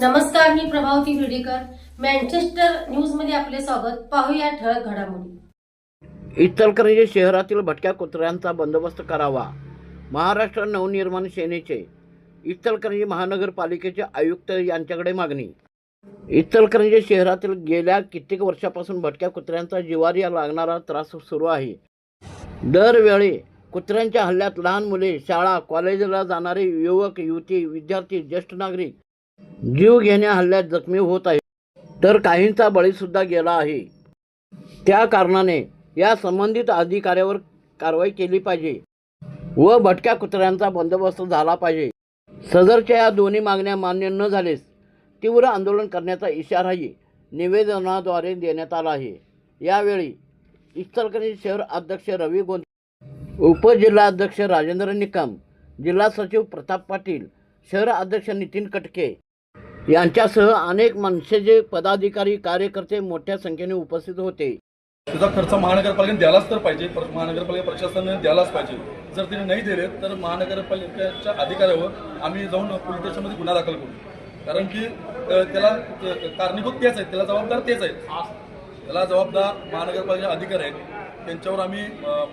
नमस्कार मी प्रभावती बिर्डीकर मँचेस्टर न्यूजमध्ये आपले स्वागत. पाहूया ठळक घडामोडी. इचलकरंजी शहरातील भटक्या कुत्र्यांचा बंदोबस्त करावा. महाराष्ट्र नवनिर्माण सेनेचे इचलकरंजी महानगरपालिकेचे आयुक्त यांच्याकडे मागणी. इचलकरंजी शहरातील गेल्या कित्येक वर्षापासून भटक्या कुत्र्यांचा जिवारी लागणारा त्रास सुरू आहे. दरवेळी कुत्र्यांच्या हल्ल्यात लहान मुले शाळा कॉलेजला जाणारे युवक युवती विद्यार्थी ज्येष्ठ नागरिक जीव घेण्या हल्ल्यात जखमी होत आहेत तर काहींचा बळीसुद्धा गेला आहे. त्या कारणाने या संबंधित अधिकाऱ्यावर कारवाई केली पाहिजे व भटक्या कुत्र्यांचा बंदोबस्त झाला पाहिजे. सदरच्या या दोन्ही मागण्या मान्य न झालेस तीव्र आंदोलन करण्याचा इशाराही निवेदनाद्वारे देण्यात आला आहे. यावेळी इचलकरंजी शहर अध्यक्ष रवी गोंद उपजिल्हाध्यक्ष राजेंद्र निकम जिल्हा सचिव प्रताप पाटील शहर अध्यक्ष नितीन कटके यांच्यासह अनेक मनसेचे पदाधिकारी कार्यकर्ते मोठ्या संख्येने उपस्थित होते. त्याचा खर्च महानगरपालिकेने द्यायलाच तर पाहिजे. पर- महानगरपालिका प्रशासनाने द्यायलाच पाहिजे. जर तिने नाही दिले तर महानगरपालिकेच्या अधिकाऱ्यावर आम्ही जाऊन पोलीस स्टेशनमध्ये गुन्हा दाखल करू. कारण की त्याला कारणीभूत तेच आहेत. त्याला जबाबदार तेच आहेत. त्याला जबाबदार महानगरपालिका अधिकारी आहेत. त्यांच्यावर आम्ही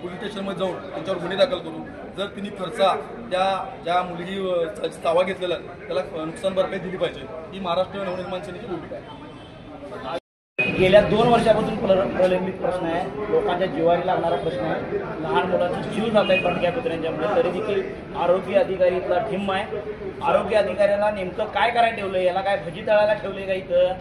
पोलीस स्टेशनमध्ये जाऊन त्यांच्यावर गुन्हे दाखल करू जर तिने खर्चा त्या ज्या मुलगी अ, घेतलेला त्याला नुकसान भरपाई दिली पाहिजे ही महाराष्ट्र नवनिर्माण सेनेची भूमिका आहे. गेल्या दोन वर्षापासून प्रलंबित प्रश्न आहे. लोकांच्या जीवारी लागणारा प्रश्न आहे. लहान मुलांचे जीव जात आहेत भटक्या कुत्र्यांच्यामुळे. तरी देखील आरोग्य अधिकारी इथला ठिम्म आहे. आरोग्य अधिकाऱ्याला नेमकं काय करायला ठेवलं याला काय भजी तळायला ठेवले का इथं?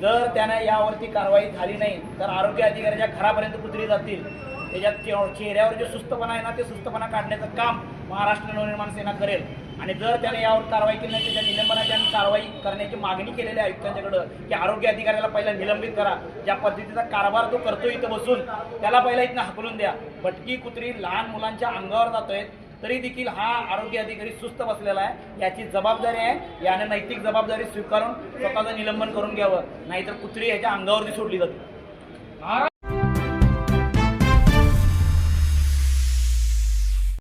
जर त्याने यावरती कारवाई झाली नाही तर आरोग्य अधिकाऱ्याच्या घरापर्यंत कुत्री जातील त्याच्या चेहऱ्यावर जे सुस्तपणा आहे ना ते सुस्तपणा काढण्याचं काम महाराष्ट्र नवनिर्माण सेना करेल. आणि जर त्याने यावर कारवाई केली नाही त्याच्या निलंबनाची आम्ही कारवाई करण्याची मागणी केलेली आहे आयुक्तांच्याकडं की आरोग्य अधिकाऱ्याला पहिला निलंबित करा. ज्या पद्धतीचा कारभार तो करतो इथं बसून त्याला पहिला इथनं हकलून द्या. भटकी कुत्री लहान मुलांच्या अंगावर जातोय तरी देखील हा आरोग्य अधिकारी सुस्त बसलेला आहे. याची जबाबदारी आहे. याने नैतिक जबाबदारी स्वीकारून स्वतःचं निलंबन करून घ्यावं. नाहीतर कुत्री याच्या अंगावरती सोडली जाते.